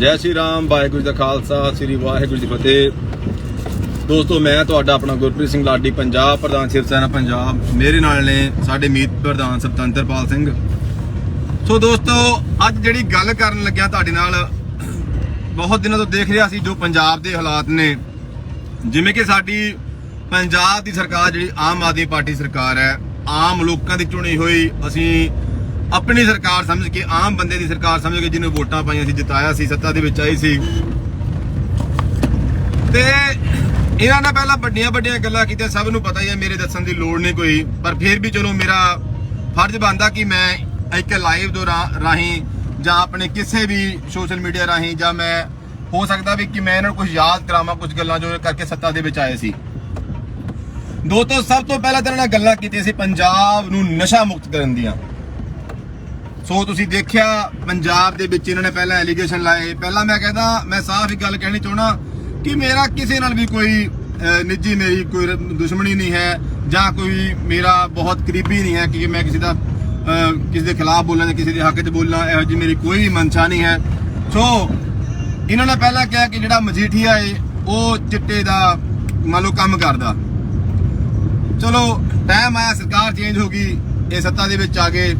ਜੈ ਸ਼੍ਰੀ ਰਾਮ, ਵਾਹਿਗੁਰੂ ਜੀ ਦਾ ਖਾਲਸਾ, ਸ੍ਰੀ ਵਾਹਿਗੁਰੂ ਜੀ ਫਤਿਹ। ਦੋਸਤੋ, ਮੈਂ ਤੁਹਾਡਾ ਆਪਣਾ ਗੁਰਪ੍ਰੀਤ ਸਿੰਘ ਲਾਡੀ, ਪੰਜਾਬ ਪ੍ਰਧਾਨ ਸ਼ਿਵ ਸੈਨਾ ਪੰਜਾਬ। ਮੇਰੇ ਨਾਲ ਨੇ ਸਾਡੇ ਮੀਤ ਪ੍ਰਧਾਨ ਸਤੰਤਰਪਾਲ ਸਿੰਘ। ਸੋ ਦੋਸਤੋ, ਅੱਜ ਜਿਹੜੀ ਗੱਲ ਕਰਨ ਲੱਗਿਆ ਤੁਹਾਡੇ ਨਾਲ, ਬਹੁਤ ਦਿਨਾਂ ਤੋਂ ਦੇਖ ਰਿਹਾ ਸੀ ਜੋ ਪੰਜਾਬ ਦੇ ਹਾਲਾਤ ਨੇ। ਜਿਵੇਂ ਕਿ ਸਾਡੀ ਪੰਜਾਬ ਦੀ ਸਰਕਾਰ, ਜਿਹੜੀ ਆਮ ਆਦਮੀ ਪਾਰਟੀ ਸਰਕਾਰ ਹੈ, ਆਮ ਲੋਕਾਂ ਦੀ ਚੁਣੀ ਹੋਈ ਅਸੀਂ ਆਪਣੀ ਸਰਕਾਰ ਸਮਝ ਕੇ, ਆਮ ਬੰਦੇ ਦੀ ਸਰਕਾਰ ਸਮਝ ਕੇ ਜਿਹਨੂੰ ਵੋਟਾਂ ਪਾਈਆਂ ਸੀ, ਜਿਤਾਇਆ ਸੀ, ਸੱਤਾ ਦੇ ਵਿੱਚ ਆਈ ਸੀ। ਤੇ ਇਹਨਾਂ ਨੇ ਪਹਿਲਾਂ ਵੱਡੀਆਂ ਵੱਡੀਆਂ ਗੱਲਾਂ ਕੀਤੀਆਂ, ਸਭ ਨੂੰ ਪਤਾ ਹੀ ਹੈ, ਮੇਰੇ ਦੱਸਣ ਦੀ ਲੋੜ ਨਹੀਂ ਕੋਈ। ਪਰ ਫਿਰ ਵੀ ਚਲੋ ਮੇਰਾ ਫਰਜ਼ ਬਣਦਾ ਕਿ ਮੈਂ ਇੱਕ ਲਾਈਵ ਦੋ ਰਾਹੀਂ ਜਾਂ ਆਪਣੇ ਕਿਸੇ ਵੀ ਸੋਸ਼ਲ ਮੀਡੀਆ ਰਾਹੀਂ ਜਾਂ ਮੈਂ ਹੋ ਸਕਦਾ ਵੀ ਕਿ ਮੈਂ ਇਹਨਾਂ ਨੂੰ ਕੁਝ ਯਾਦ ਕਰਾਵਾਂ, ਕੁਝ ਗੱਲਾਂ ਜੋ ਕਰਕੇ ਸੱਤਾ ਦੇ ਵਿੱਚ ਆਏ ਸੀ। ਦੋਸਤੋ ਸਭ ਤੋਂ ਪਹਿਲਾਂ ਤਾਂ ਇਹਨਾਂ ਨੇ ਗੱਲਾਂ ਕੀਤੀਆਂ ਸੀ ਪੰਜਾਬ ਨੂੰ ਨਸ਼ਾ ਮੁਕਤ ਕਰਨ ਦੀਆਂ। ਸੋ ਤੁਸੀਂ ਦੇਖਿਆ, ਪੰਜਾਬ ਦੇ ਵਿੱਚ ਇਹਨਾਂ ਨੇ ਪਹਿਲਾਂ ਐਲੀਗੇਸ਼ਨ ਲਾਏ। ਪਹਿਲਾਂ ਮੈਂ ਕਹਿੰਦਾ, ਮੈਂ ਸਾਫ਼ ਹੀ ਗੱਲ ਕਹਿਣੀ ਚਾਹਣਾ ਕਿ ਮੇਰਾ ਕਿਸੇ ਨਾਲ ਵੀ ਕੋਈ ਨਿੱਜੀ ਮੇਰੀ ਕੋਈ ਦੁਸ਼ਮਣੀ ਨਹੀਂ ਹੈ ਜਾਂ ਕੋਈ ਮੇਰਾ ਬਹੁਤ ਕਰੀਬੀ ਨਹੀਂ ਹੈ ਕਿ ਮੈਂ ਕਿਸੇ ਦਾ ਕਿਸੇ ਦੇ ਖਿਲਾਫ ਬੋਲਾਂ ਜਾਂ ਕਿਸੇ ਦੇ ਹੱਕ 'ਚ ਬੋਲਾਂ, ਇਹੋ ਜਿਹੀ ਮੇਰੀ ਕੋਈ ਮਨਸ਼ਾ ਨਹੀਂ ਹੈ। ਸੋ, ਇਹਨਾਂ ਨੇ ਪਹਿਲਾਂ ਕਿਹਾ ਕਿ ਜਿਹੜਾ ਮਜੀਠੀਆ ਏ, ਉਹ ਚਿੱਟੇ ਦਾ ਮੰਨ ਲਓ ਕੰਮ ਕਰਦਾ। ਚਲੋ ਟਾਈਮ ਆਇਆ, ਸਰਕਾਰ ਚੇਂਜ ਹੋ ਗਈ, ਇਹ ਸੱਤਾ ਦੇ ਵਿੱਚ ਆ ਗਏ।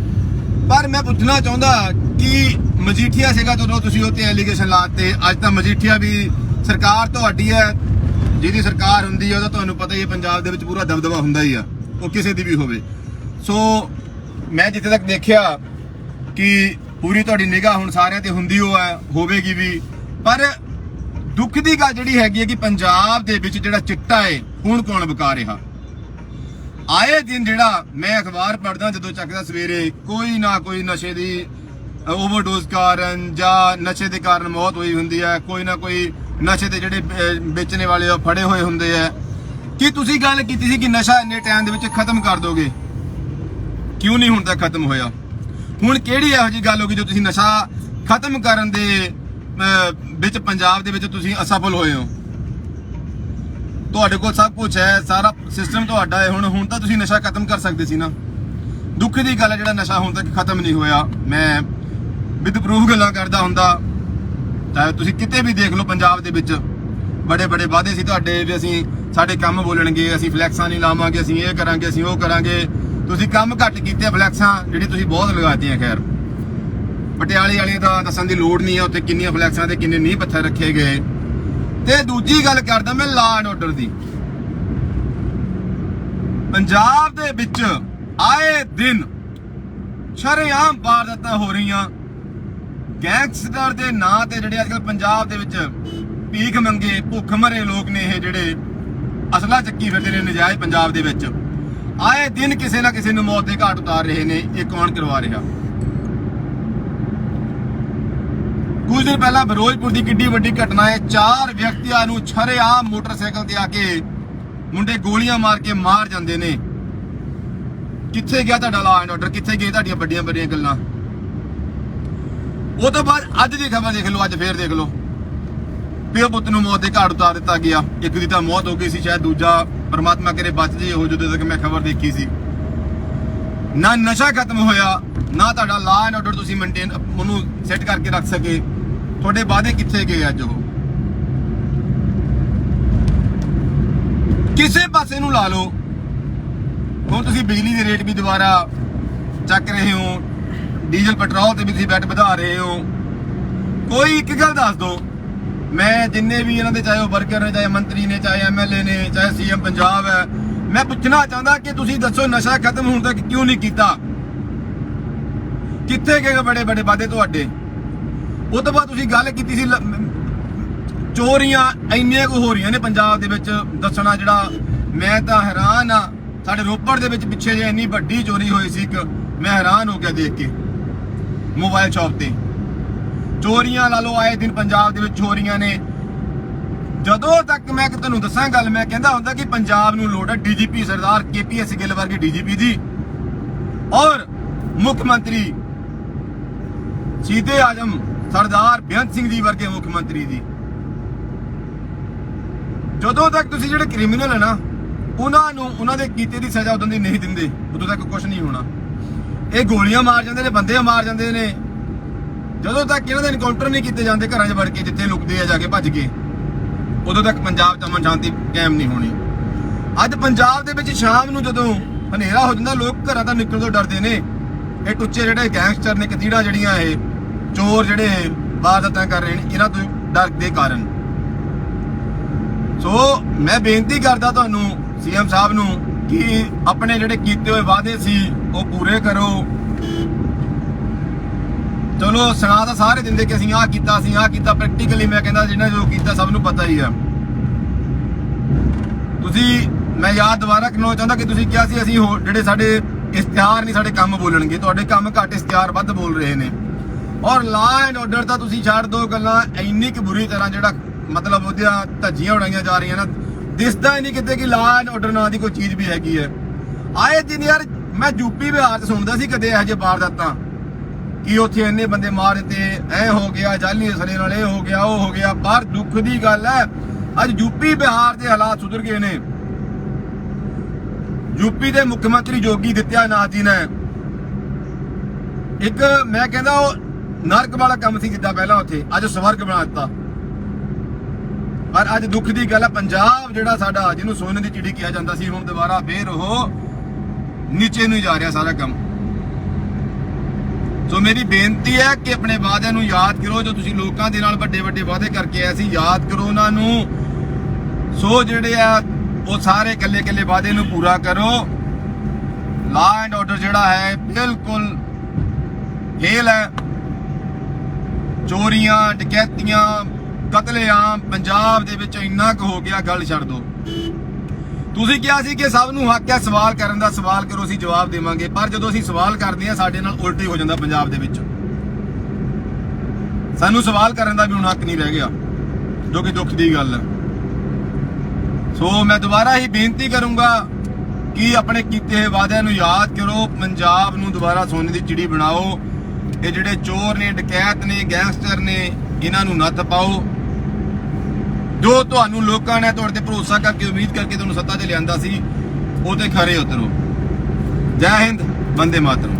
ਪਰ ਮੈਂ ਪੁੱਛਣਾ ਚਾਹੁੰਦਾ ਕਿ ਮਜੀਠੀਆ ਸੀਗਾ ਜਦੋਂ ਤੁਸੀਂ ਉਹ ਤੇ ਐਲੀਗੇਸ਼ਨ ਲਾਤੇ, ਅੱਜ ਤਾਂ ਮਜੀਠੀਆ ਵੀ ਸਰਕਾਰ ਤੁਹਾਡੀ ਹੈ, ਜਿਹਦੀ ਸਰਕਾਰ ਹੁੰਦੀ ਹੈ, ਉਹਦਾ ਤੁਹਾਨੂੰ ਪਤਾ ਹੀ ਹੈ, ਪੰਜਾਬ ਦੇ ਵਿੱਚ ਪੂਰਾ ਦਬਦਬਾ ਹੁੰਦਾ ਹੀ ਆ, ਉਹ ਕਿਸੇ ਦੀ ਵੀ ਹੋਵੇ। ਸੋ ਮੈਂ ਜਿੱਥੇ ਤੱਕ ਦੇਖਿਆ ਕਿ ਪੂਰੀ ਤੁਹਾਡੀ ਨਿਗਾਹ ਹੁਣ ਸਾਰਿਆਂ ਤੇ ਹੁੰਦੀ ਹੋ ਹੈ, ਹੋਵੇਗੀ ਵੀ, ਪਰ ਦੁੱਖ ਦੀ ਗੱਲ ਜਿਹੜੀ ਹੈਗੀ ਹੈ ਕਿ ਪੰਜਾਬ ਦੇ ਵਿੱਚ ਜਿਹੜਾ ਚਿੱਟਾ ਹੈ, ਹੁਣ ਕੌਣ ਵਿਕਾ ਰਿਹਾ? ਆਏ ਦਿਨ ਜਿਹੜਾ ਮੈਂ ਅਖਬਾਰ ਪੜ੍ਹਦਾ ਜਦੋਂ ਚੱਕਦਾ ਸਵੇਰੇ, ਕੋਈ ਨਾ ਕੋਈ ਨਸ਼ੇ ਦੀ ਓਵਰਡੋਜ਼ ਕਾਰਨ ਜਾਂ ਨਸ਼ੇ ਦੇ ਕਾਰਨ ਮੌਤ ਹੋਈ ਹੁੰਦੀ ਹੈ, ਕੋਈ ਨਾ ਕੋਈ ਨਸ਼ੇ ਦੇ ਜਿਹੜੇ ਵੇਚਣੇ ਵਾਲੇ ਉਹ ਫੜੇ ਹੋਏ ਹੁੰਦੇ ਆ ਕੀ ਤੁਸੀਂ ਗੱਲ ਕੀਤੀ ਸੀ ਕਿ ਨਸ਼ਾ ਇੰਨੇ ਟਾਈਮ ਦੇ ਵਿੱਚ ਖਤਮ ਕਰ ਦੋਗੇ? ਕਿਉਂ ਨਹੀਂ ਹੁਣ ਤੱਕ ਖਤਮ ਹੋਇਆ? ਹੁਣ ਕਿਹੜੀ ਇਹੋ ਜੀ ਗੱਲ ਹੋ ਗਈ ਜੋ ਤੁਸੀਂ ਨਸ਼ਾ ਖਤਮ ਕਰਨ ਦੇ ਵਿੱਚ, ਪੰਜਾਬ ਦੇ ਵਿੱਚ ਤੁਸੀਂ ਅਸਫਲ ਹੋਏ ਹੋ? ਤੁਹਾਡੇ ਕੋਲ ਸਭ ਕੁਝ ਹੈ, ਸਾਰਾ ਸਿਸਟਮ ਤੁਹਾਡਾ ਹੈ। ਹੁਣ ਹੁਣ ਤਾਂ ਤੁਸੀਂ ਨਸ਼ਾ ਖਤਮ ਕਰ ਸਕਦੇ ਸੀ ਨਾ। ਦੁੱਖ ਦੀ ਗੱਲ ਹੈ, ਜਿਹੜਾ ਨਸ਼ਾ ਹੁਣ ਤੱਕ ਖਤਮ ਨਹੀਂ ਹੋਇਆ। ਮੈਂ ਵਿਦ ਪ੍ਰੂਫ ਗੱਲਾਂ ਕਰਦਾ ਹੁੰਦਾ। ਚਾਹੇ ਤੁਸੀਂ ਕਿਤੇ ਵੀ ਦੇਖ ਲਓ ਪੰਜਾਬ ਦੇ ਵਿੱਚ। ਬੜੇ ਬੜੇ ਵਾਅਦੇ ਸੀ ਤੁਹਾਡੇ ਵੀ ਅਸੀਂ ਸਾਡੇ ਕੰਮ ਬੋਲਣਗੇ, ਅਸੀਂ ਫਲੈਕਸਾਂ ਨਹੀਂ ਲਾਵਾਂਗੇ, ਅਸੀਂ ਇਹ ਕਰਾਂਗੇ, ਅਸੀਂ ਉਹ ਕਰਾਂਗੇ। ਤੁਸੀਂ ਕੰਮ ਘੱਟ ਕੀਤੇ ਫਲੈਕਸਾਂ ਜਿਹੜੀ ਤੁਸੀਂ ਬਹੁਤ ਲਗਾਤੀਆਂ, ਖੈਰ। ਪਟਿਆਲੇ ਵਾਲੀਆਂ ਤਾਂ ਦੱਸਣ ਦੀ ਲੋੜ ਨਹੀਂ ਹੈ ਉੱਥੇ ਕਿੰਨੀਆਂ ਫਲੈਕਸਾਂ ਤੇ ਕਿੰਨੇ ਨੀਂਹ ਪੱਥਰ ਰੱਖੇ ਗਏ। ਤੇ ਦੂਜੀ ਗੱਲ ਕਰਦਾ ਮੈਂ ਲਾ ਐਂਡ ਆਰਡਰ ਦੀ। ਪੰਜਾਬ ਦੇ ਵਿੱਚ ਆਏ ਦਿਨ ਸ਼ਰੇਆਮ ਵਾਰਦਾਤਾਂ ਹੋ ਰਹੀਆਂ। ਗੈਂਗਸਟਰ ਦੇ ਨਾਂ ਤੇ ਜਿਹੜੇ ਅੱਜਕੱਲ ਪੰਜਾਬ ਦੇ ਵਿੱਚ ਭੀਖ ਮੰਗੇ, ਭੁੱਖ ਮਰੇ ਲੋਕ ਨੇ ਇਹ ਜਿਹੜੇ ਅਸਲਾ ਚੱਕੀ ਫਿਰਦੇ ਨੇ ਨਜਾਇਜ਼ ਪੰਜਾਬ ਦੇ ਵਿੱਚ। ਆਏ ਦਿਨ ਕਿਸੇ ਨਾ ਕਿਸੇ ਨੂੰ ਮੌਤ ਦੇ ਘਾਟ ਉਤਾਰ ਰਹੇ ਨੇ, ਇਹ ਕੌਣ ਕਰਵਾ ਰਿਹਾ? ਕੁਝ ਦਿਨ ਪਹਿਲਾਂ ਫਿਰੋਜ਼ਪੁਰ ਦੀ ਕਿੱਡੀ ਵੱਡੀ ਘਟਨਾ ਹੈ। ਚਾਰ ਵਿਅਕਤੀਆਂ ਨੂੰ ਛਰੇਆਮ ਮੋਟਰਸਾਈਕਲ ਤੇ ਆ ਕੇ ਮੁੰਡੇ ਗੋਲੀਆਂ ਮਾਰ ਕੇ ਮਾਰ ਜਾਂਦੇ ਨੇ। ਕਿੱਥੇ ਗਿਆ ਤੁਹਾਡਾ ਲਾ ਐਂਡ ਆਰਡਰ ਕਿੱਥੇ ਗਏ ਤੁਹਾਡੀਆਂ ਵੱਡੀਆਂ ਵੱਡੀਆਂ ਗੱਲਾਂ? ਉਹ ਤੋਂ ਬਾਅਦ ਅੱਜ ਦੀ ਖਬਰ ਦੇਖ ਲਓ, ਅੱਜ ਫੇਰ ਦੇਖ ਲਓ। ਪਿਓ ਪੁੱਤ ਨੂੰ ਮੌਤ ਦੇ ਘਾਟ ਉਤਾਰ ਦਿੱਤਾ ਗਿਆ। ਇੱਕ ਦੀ ਤਾਂ ਮੌਤ ਹੋ ਗਈ ਸੀ, ਸ਼ਾਇਦ ਦੂਜਾ ਪਰਮਾਤਮਾ ਕਰੇ ਬਚ ਜੇ ਉਹ ਜਦੋਂ ਤੱਕ ਮੈਂ ਖਬਰ ਦੇਖੀ ਸੀ। ਨਾ ਨਸ਼ਾ ਖਤਮ ਹੋਇਆ, ਨਾ ਤੁਹਾਡਾ ਲਾ ਐਂਡ ਆਰਡਰ ਤੁਸੀਂ ਮੇਨਟੇਨ ਉਹਨੂੰ ਸੈੱਟ ਕਰਕੇ ਰੱਖ ਸਕੇ। ਤੁਹਾਡੇ ਵਾਅਦੇ ਕਿੱਥੇ ਗਏ ਅੱਜ ਉਹ? ਕਿਸੇ ਪਾਸੇ ਨੂੰ ਲਾ ਲਓ। ਹੁਣ ਤੁਸੀਂ ਬਿਜਲੀ ਦੇ ਰੇਟ ਵੀ ਦੁਬਾਰਾ ਚੱਕ ਰਹੇ ਹੋ। ਡੀਜ਼ਲ, ਪੈਟਰੋਲ ਤੇ ਵੀ ਤੁਸੀਂ ਬੈਟ ਵਧਾ ਰਹੇ ਹੋ। ਕੋਈ ਇੱਕ ਗੱਲ ਦੱਸ ਦਿਓ। ਮੈਂ ਜਿੰਨੇ ਵੀ ਇਹਨਾਂ ਦੇ ਚਾਹੇ ਉਹ ਵਰਕਰ ਨੇ, ਚਾਹੇ ਮੰਤਰੀ ਨੇ, ਚਾਹੇ ਐਮਐਲਏ ਨੇ, ਚਾਹੇ ਸੀਐਮ ਪੰਜਾਬ ਹੈ, ਮੈਂ ਪੁੱਛਣਾ ਚਾਹੁੰਦਾ ਕਿ ਤੁਸੀਂ ਦੱਸੋ ਨਸ਼ਾ ਖਤਮ ਹੋਣ ਤੱਕ ਕਿਉਂ ਨਹੀਂ ਕੀਤਾ? ਕਿੱਥੇ ਗਏ ਬੜੇ ਬੜੇ ਵਾਅਦੇ ਤੁਹਾਡੇ? ਉਹ ਤੋਂ ਬਾਅਦ ਤੁਸੀਂ ਗੱਲ ਕੀਤੀ ਸੀ ਚੋਰੀਆਂ ਇੰਨੀਆਂ ਕੁ ਹੋ ਰਹੀਆਂ ਨੇ ਪੰਜਾਬ ਦੇ ਵਿੱਚ, ਦੱਸਣਾ ਜਿਹੜਾ ਮੈਂ ਤਾਂ ਹੈਰਾਨ ਆ। ਸਾਡੇ ਰੋਪੜ ਦੇ ਵਿੱਚ ਪਿੱਛੇ ਜੇ ਇੰਨੀ ਵੱਡੀ ਚੋਰੀ ਹੋਈ ਸੀ ਇੱਕ, ਮੈਂ ਹੈਰਾਨ ਹੋ ਗਿਆ ਦੇਖ ਕੇ, ਮੋਬਾਈਲ ਸ਼ਾਪ ਤੇ। ਚੋਰੀਆਂ ਲਾ ਲਓ, ਆਏ ਦਿਨ ਪੰਜਾਬ ਦੇ ਵਿੱਚ ਚੋਰੀਆਂ ਨੇ। ਜਦੋਂ ਤੱਕ ਮੈਂ ਕਿ ਤੁਹਾਨੂੰ ਦੱਸਾਂ ਗੱਲ, ਮੈਂ ਕਹਿੰਦਾ ਹੁੰਦਾ ਕਿ ਪੰਜਾਬ ਨੂੰ ਲੋੜ ਹੈ ਡੀਜੀਪੀ ਸਰਦਾਰ ਕੇਪੀਐਸ ਗਿੱਲ ਵਰਗੇ ਡੀਜੀਪੀ ਦੀ। ਔਰ ਮੁੱਖ ਮੰਤਰੀ ਸੀਧੇ ਆਜਮ ਸਰਦਾਰ ਬੇਅੰਤ ਸਿੰਘ ਜੀ ਵਰਗੇ ਮੁੱਖ ਮੰਤਰੀ ਦੀ ਜਦੋਂ ਤੱਕ ਤੁਸੀਂ ਜਿਹੜੇ ਕ੍ਰਿਮੀਨਲ ਹੈ ਨਾ, ਉਹਨਾਂ ਨੂੰ, ਉਹਨਾਂ ਦੇ ਕੀਤੇ ਦੀ ਸਜ਼ਾ ਉਦੋਂ ਦੀ ਨਹੀਂ ਦਿੰਦੇ, ਉਦੋਂ ਤੱਕ ਕੁਝ ਨਹੀਂ ਹੋਣਾ। ਇਹ ਗੋਲੀਆਂ ਮਾਰ ਜਾਂਦੇ ਨੇ, ਬੰਦੇ ਮਾਰ ਜਾਂਦੇ ਨੇ। ਜਦੋਂ ਤੱਕ ਇਹਨਾਂ ਦੇ ਐਨਕਾਊਂਟਰ ਨਹੀਂ ਕੀਤੇ ਜਾਂਦੇ ਘਰਾਂ 'ਚ ਵੜ ਕੇ, ਜਿੱਥੇ ਲੁਕਦੇ ਆ ਜਾ ਕੇ ਭੱਜ ਕੇ, ਉਦੋਂ ਤੱਕ ਪੰਜਾਬ 'ਚ ਅਮਨ ਸ਼ਾਂਤੀ ਕਾਇਮ ਨਹੀਂ ਹੋਣੀ। ਅੱਜ ਪੰਜਾਬ ਦੇ ਵਿੱਚ ਸ਼ਾਮ ਨੂੰ ਜਦੋਂ ਹਨੇਰਾ ਹੋ ਜਾਂਦਾ, ਲੋਕ ਘਰਾਂ ਤੋਂ ਨਿਕਲਣ ਤੋਂ ਡਰਦੇ ਨੇ। ਇਹ ਟੁੱਚੇ ਜਿਹੜੇ ਗੈਂਗਸਟਰ ਨੇ, ਕਤੀੜਾ ਜਿਹੜੀਆਂ ਇਹ ਚੋਰ ਜਿਹੜੇ ਵਾਰਦਾਤਾਂ ਕਰ ਰਹੇ ਨੇ, ਇਹਨਾਂ ਤੋਂ ਡਰ ਦੇ ਕਾਰਨ। ਸੋ ਮੈਂ ਬੇਨਤੀ ਕਰਦਾ ਤੁਹਾਨੂੰ, ਸੀਐਮ ਸਾਹਿਬ ਨੂੰ, ਕਿ ਆਪਣੇ ਜਿਹੜੇ ਕੀਤੇ ਹੋਏ ਵਾਅਦੇ ਸੀ, ਉਹ ਪੂਰੇ ਕਰੋ। ਚਲੋ ਸੁਣਾ ਤਾਂ ਸਾਰੇ ਦਿੰਦੇ ਕਿ ਅਸੀਂ ਆਹ ਕੀਤਾ, ਅਸੀਂ ਆਹ ਕੀਤਾ ਪ੍ਰੈਕਟੀਕਲੀ ਮੈਂ ਕਹਿੰਦਾ ਜਿਹਨਾਂ ਜੋ ਕੀਤਾ ਸਭ ਨੂੰ ਪਤਾ ਹੀ ਆ। ਤੁਸੀਂ, ਮੈਂ ਯਾਦ ਦੁਬਾਰਾ ਕਰਨਾ ਚਾਹੁੰਦਾ ਕਿ ਤੁਸੀਂ ਕਿਹਾ ਸੀ ਅਸੀਂ ਜਿਹੜੇ ਸਾਡੇ ਇਸ਼ਤਿਹਾਰ ਨਹੀਂ, ਸਾਡੇ ਕੰਮ ਬੋਲਣਗੇ। ਤੁਹਾਡੇ ਕੰਮ ਘੱਟ ਇਸ਼ਤਿਹਾਰ ਵੱਧ ਬੋਲ ਰਹੇ ਨੇ। ਔਰ ਲਾ ਐਂਡ ਆਰਡਰ ਤਾਂ ਤੁਸੀਂ ਛੱਡ ਦੋ ਗੱਲਾਂ, ਇੰਨੀ ਕਿ ਬੁਰੀ ਤਰ੍ਹਾਂ ਜਿਹੜਾ ਮਤਲਬ ਉਹਦੀਆਂ ਧੱਜੀਆਂ ਉਡਾਈਆਂ ਜਾ ਰਹੀਆਂ ਨਾ, ਦਿਸਦਾ ਹੀ ਨਹੀਂ ਕਿਤੇ ਕਿ ਲਾ ਐਂਡ ਆਰਡਰ ਨਾਂ ਦੀ ਕੋਈ ਚੀਜ਼ ਵੀ ਹੈਗੀ ਹੈ। ਆਏ ਦਿਨ ਯਾਰ, ਮੈਂ ਯੂਪੀ ਬਿਹਾਰ 'ਚ ਸੁਣਦਾ ਸੀ ਕਦੇ ਇਹੋ ਜਿਹੇ ਵਾਰਦਾਤਾਂ। ਕਿ ਉੱਥੇ ਇੰਨੇ ਬੰਦੇ ਮਾਰ ਦਿੱਤੇ ਐ ਹੋ ਗਿਆ, ਜਾਲੀ ਅਸਲੇ ਨਾਲ ਇਹ ਹੋ ਗਿਆ, ਉਹ ਹੋ ਗਿਆ ਪਰ ਦੁੱਖ ਦੀ ਗੱਲ ਹੈ। ਅੱਜ ਯੂਪੀ ਬਿਹਾਰ ਦੇ ਹਾਲਾਤ ਸੁਧਰ ਗਏ ਨੇ। ਯੂਪੀ ਦੇ ਮੁੱਖ ਮੰਤਰੀ ਜੋਗੀ ਦਿੱਤਿਆਨਾਥ ਜੀ ਨੇ ਇੱਕ, ਮੈਂ ਕਹਿੰਦਾ ਉਹ ਨਰਕ ਵਾਲਾ ਕੰਮ ਸੀ ਜਿੱਦਾਂ ਪਹਿਲਾਂ ਉੱਥੇ, ਅੱਜ ਸਵਰਗ ਬਣਾ ਦਿੱਤਾ। ਪਰ ਅੱਜ ਦੁੱਖ ਦੀ ਗੱਲ ਹੈ ਪੰਜਾਬ ਜਿਹੜਾ ਸਾਡਾ, ਜਿਹਨੂੰ ਸੋਨੇ ਦੀ ਚਿੜੀ ਕਿਹਾ ਜਾਂਦਾ ਸੀ, ਹੁਣ ਦੁਬਾਰਾ ਫੇਰ ਉਹ ਨੀਚੇ ਨੂੰ ਜਾ ਰਿਹਾ ਸਾਰਾ ਕੰਮ। ਸੋ ਮੇਰੀ ਬੇਨਤੀ ਹੈ ਕਿ ਆਪਣੇ ਵਾਅਦਿਆਂ ਨੂੰ ਯਾਦ ਕਰੋ, ਜੋ ਤੁਸੀਂ ਲੋਕਾਂ ਦੇ ਨਾਲ ਵੱਡੇ ਵੱਡੇ ਵਾਅਦੇ ਕਰਕੇ ਆਏ ਸੀ, ਯਾਦ ਕਰੋ ਉਹਨਾਂ ਨੂੰ। ਸੋ ਜਿਹੜੇ ਆ, ਉਹ ਸਾਰੇ ਇਕੱਲੇ ਇਕੱਲੇ ਵਾਅਦੇ ਨੂੰ ਪੂਰਾ ਕਰੋ। ਲਾ ਐਂਡ ਆਰਡਰ ਜਿਹੜਾ ਹੈ, ਬਿਲਕੁਲ ਫੇਲ ਹੈ। ਚੋਰੀਆਂ, ਡਕੈਤੀਆਂ, ਕਤਲੇਆਮ, ਪੰਜਾਬ ਦੇ ਵਿੱਚ ਇੰਨਾ ਕੁ ਹੋ ਗਿਆ, ਗੱਲ ਛੱਡ ਦੋ ਤੁਸੀਂ ਕਿਹਾ ਸੀ ਕਿ ਸਭ ਨੂੰ ਹੱਕ ਹੈ ਸਵਾਲ ਕਰਨ ਦਾ, ਸਵਾਲ ਕਰੋ, ਅਸੀਂ ਜਵਾਬ ਦੇਵਾਂਗੇ। ਪਰ ਜਦੋਂ ਅਸੀਂ ਸਵਾਲ ਕਰਦੇ ਹਾਂ, ਸਾਡੇ ਨਾਲ ਉਲਟ ਹੋ ਜਾਂਦਾ ਪੰਜਾਬ ਦੇ ਵਿੱਚ। ਸਾਨੂੰ ਸਵਾਲ ਕਰਨ ਦਾ ਵੀ ਹੁਣ ਹੱਕ ਨਹੀਂ ਰਹਿ ਗਿਆ, ਜੋ ਕਿ ਦੁੱਖ ਦੀ ਗੱਲ ਹੈ। ਸੋ ਮੈਂ ਦੁਬਾਰਾ ਹੀ ਬੇਨਤੀ ਕਰੂੰਗਾ ਕਿ ਆਪਣੇ ਕੀਤੇ ਵਾਅਦਿਆਂ ਨੂੰ ਯਾਦ ਕਰੋ, ਪੰਜਾਬ ਨੂੰ ਦੁਬਾਰਾ ਸੋਨੇ ਦੀ ਚਿੜੀ ਬਣਾਓ। ਇਹ ਜਿਹੜੇ ਚੋਰ ਨੇ, ਡਕੈਤ ਨੇ, ਗੈਂਗਸਟਰ ਨੇ, ਇਹਨਾਂ ਨੂੰ ਨੱਥ ਪਾਓ। ਜੋ ਤੁਹਾਨੂੰ ਲੋਕਾਂ ਨੇ ਤੁਹਾਡੇ ਤੇ ਭਰੋਸਾ ਕਰਕੇ, ਉਮੀਦ ਕਰਕੇ ਤੁਹਾਨੂੰ ਸੱਤਾ ਤੇ ਲਿਆਂਦਾ ਸੀ, ਉਹ ਤੇ ਖਰੇ ਉਤਰੋ। ਜੈ ਹਿੰਦ ਬੰਦੇ ਮਾਤਰਮ।